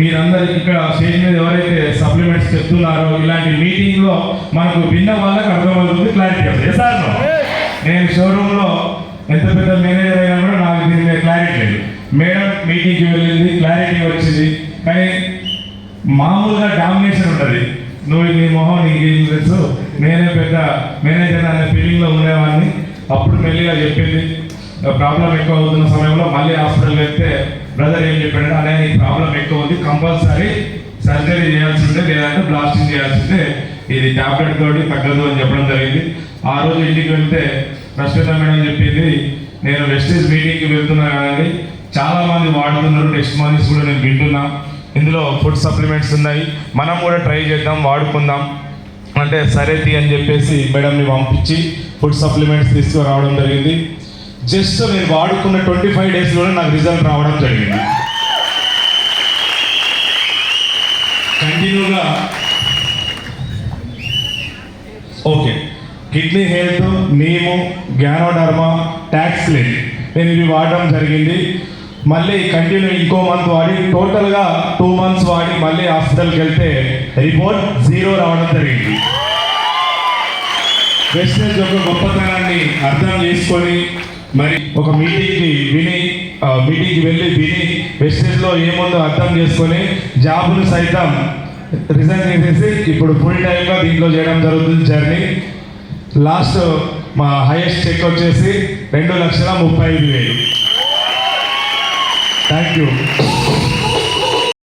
మీరందరూ ఇక్కడ స్టేజ్ మీద ఎవరైతే సప్లిమెంట్స్ చెప్తున్నారో ఇలాంటి మీటింగ్లో మనకు విన్న వాళ్ళకి అర్థమవుతుంది క్లారిటీ వస్తుంది. సార్ నేను షోరూమ్లో ఎంత పెద్ద మేనేజర్ అయినా కూడా నాకు దీని మీద క్లారిటీ లేదు. మేడం మీటింగ్కి వెళ్ళింది క్లారిటీ వచ్చింది. కానీ మామూలుగా డామినేషన్ ఉంటుంది. నువ్వు నీ మొహం నీకు ఏం తెలుసు? నేనే పెద్ద మేనేజర్ అనే ఫీలింగ్లో ఉండేవాడిని. అప్పుడు మెల్లిగా చెప్పింది. ప్రాబ్లం ఎక్కువ అవుతున్న సమయంలో మళ్ళీ హాస్పిటల్ వెళ్తే బ్రదర్ ఏం చెప్పాడు అనే సర్జరీ చేయాల్సిందే లేదంటే బ్లాస్టింగ్ చేయాల్సిందే. ఇది టాబ్లెట్ తోటి తగ్గదు అని చెప్పడం జరిగింది. ఆ రోజు ఇంటికి వెళ్తే రష్మిత మేడం చెప్పింది నేను వెస్టీస్ మీటింగ్కి వెళ్తున్నా కానీ చాలా మంది వాడుతున్నారు టెస్ట్ మానిస్ కూడా నేను వింటున్నా. ఇందులో ఫుడ్ సప్లిమెంట్స్ ఉన్నాయి. మనం కూడా ట్రై చేద్దాం వాడుకుందాం. అంటే సరే తీ అని చెప్పేసి మేడంని పంపించి ఫుడ్ సప్లిమెంట్స్ తీసుకురావడం జరిగింది. జస్ట్ నేను వాడుకున్న ట్వంటీ ఫైవ్ డేస్లోనే నాకు రిజల్ట్ రావడం జరిగింది. ఓకే. కిడ్నీ హెల్త్ నీము గ్యానోడర్మా ట్యాక్స్ లేని నేను ఇవి వాడడం జరిగింది. మళ్ళీ కంటిన్యూ ఇంకో మంత్ వాడి టోటల్గా టూ మంత్స్ వాడి మళ్ళీ హాస్పిటల్కి వెళ్తే రిపోర్ట్ జీరో రావడం జరిగింది. వెస్టేజ్ యొక్క గొప్పతనాన్ని అర్థం చేసుకొని మరి ఒక మీటింగ్కి విని మీటింగ్కి వెళ్ళి విని వెస్టేజ్లో ఏముందో అర్థం చేసుకొని జాబులు సైతం రిజైన్ చేసేసి ఇప్పుడు ఫుల్ టైమ్గా దీంట్లో చేయడం జరుగుతుంది జర్నీ. లాస్ట్ మా హైయెస్ట్ చెక్ వచ్చేసి రెండు లక్షల ముప్పై ఐదు వేలు. Thank you